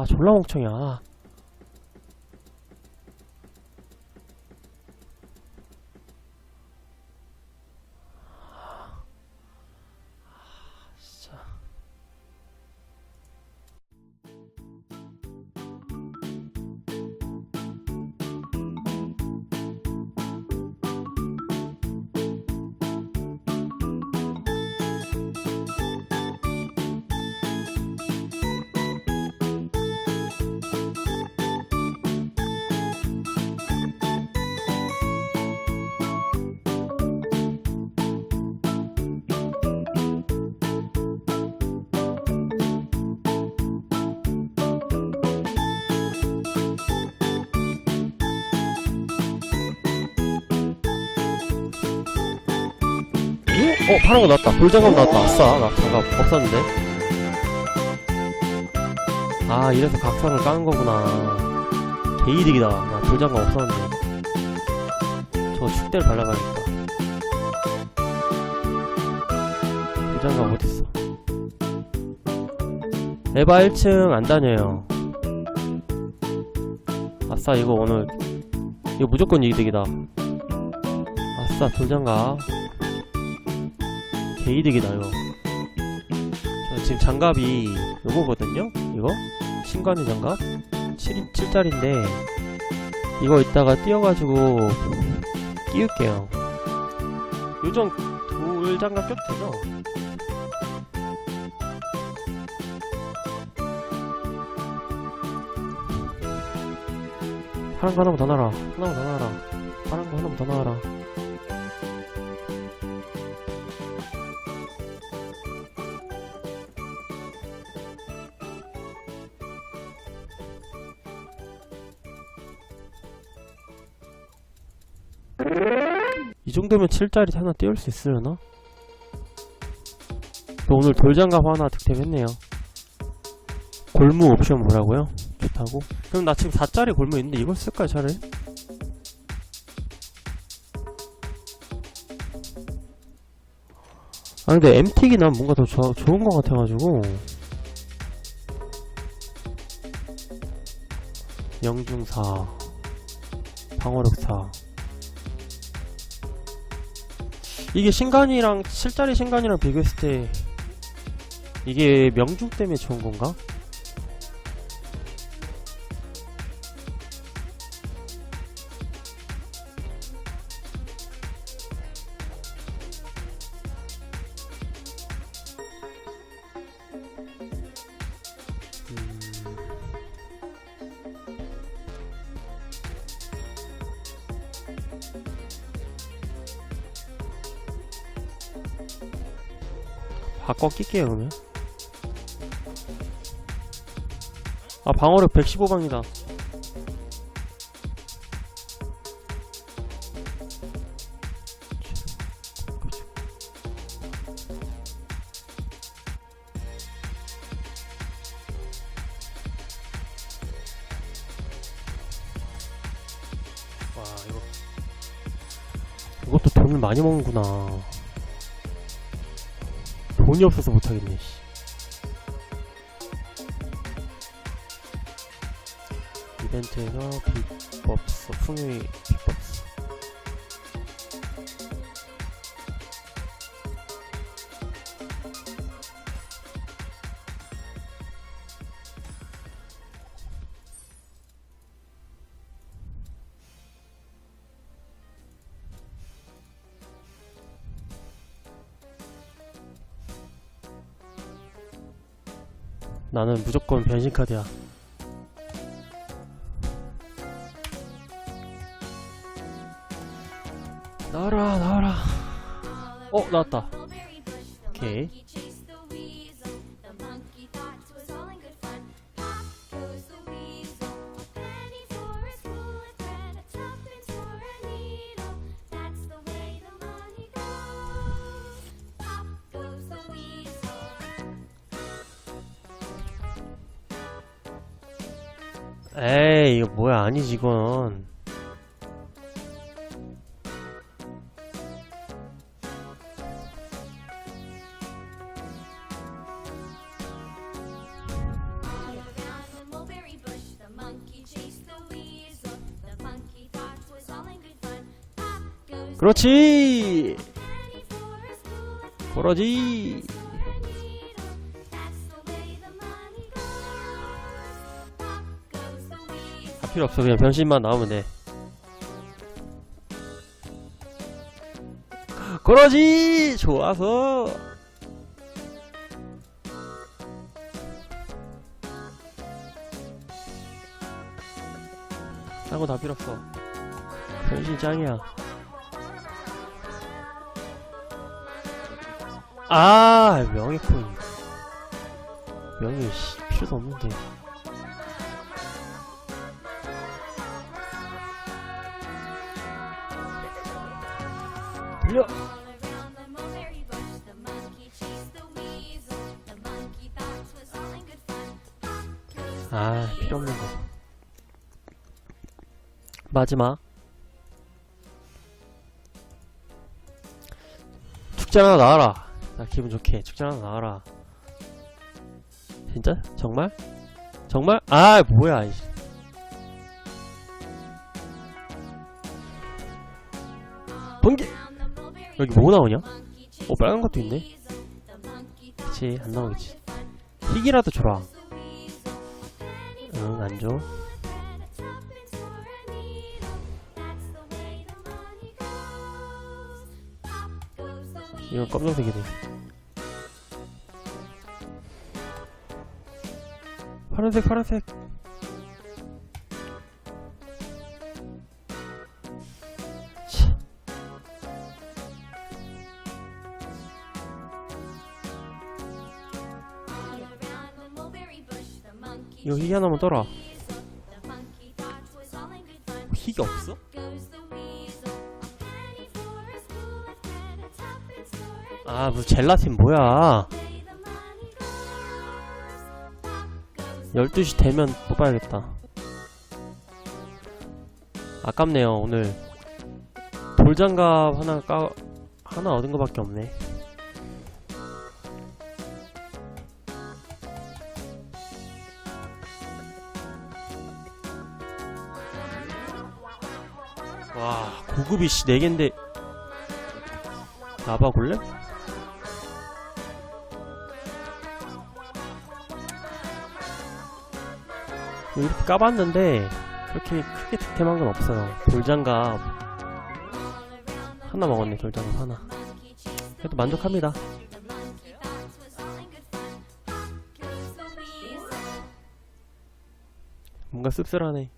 아 졸라 멍청이야 어 파란 거 나왔다. 돌장갑 나왔다. 아싸. 나 장갑 없었는데. 아 이래서 각성을 까는 거구나. 개이득이다. 나 돌장갑 없었는데. 저 축대를 발라가야겠다. 돌장갑 어딨어? 에바 1층 안 다녀요. 아싸 이거 오늘. 이거 무조건 이득이다. 아싸 돌장갑 개이득이다 이거. 저 지금 장갑이 요거거든요? 이거? 신관의 장갑? 7, 7짜리인데 이거 이따가 띄워가지고 끼울게요. 요정 돌 장갑 껴도 되죠? 파란 거 하나만 더 놔라. 하나만 더 놔라. 파란 거 하나만 더 놔라 이 정도면 7짜리 하나 띄울 수 있으려나? 또 오늘 돌장갑 하나 득템했네요. 골무 옵션 뭐라고요? 좋다고? 그럼 나 지금 4짜리 골무 있는데 이걸 쓸까요, 차라리? 아 근데 MT기 난 뭔가 더 좋- 좋은 것 같아가지고 영중사 방어력 4 이게 신간이랑 7짜리 신간이랑 비교했을 때 이게 명중 때문에 좋은 건가? 바꿔 낄게요 그러면. 아 방어력 115방이다. 와 이거. 이것도 돈을 많이 먹는구나 돈이 없어서 못하겠네, 씨. 이벤트에서 빅법스, 풍요의 나는 무조건 변신카드야. 나와라, 나와라. 어, 나왔다. 오케이. 에이 이거 뭐야. 아니지 이건. 그렇지. 그러지. 필요 없어. 그냥 변신만 나오면 돼. 그러지! 좋아서. 딴 거 다 필요 없어. 변신 짱이야. 아 명예 코인. 명예 씨 필요도 없는데 들려 아 필요 없는 거 마지막 축제 하나 나와라 나 기분 좋게 축제 하나 나와라 진짜? 정말? 정말? 아 뭐야 이씨. 번개 여기 뭐 나오냐? 어 빨간 것도 있네. 그치 안 나오겠지. 희기라도 줘라. 응 안줘. 이건 검정색이네. 파란색 파란색 이거 희귀 하나만 떠라. 희귀 없어? 아 무슨 젤라틴 뭐야? 12시 되면 뽑아야겠다. 아깝네요 오늘. 돌장갑 하나 까 하나 얻은 거밖에 없네 와 고급이 씨 4갠데. 나봐 볼래? 이렇게 까봤는데 그렇게 크게 득템한 건 없어요. 돌장갑 하나 먹었네 돌장갑 하나. 그래도 만족합니다. 뭔가 씁쓸하네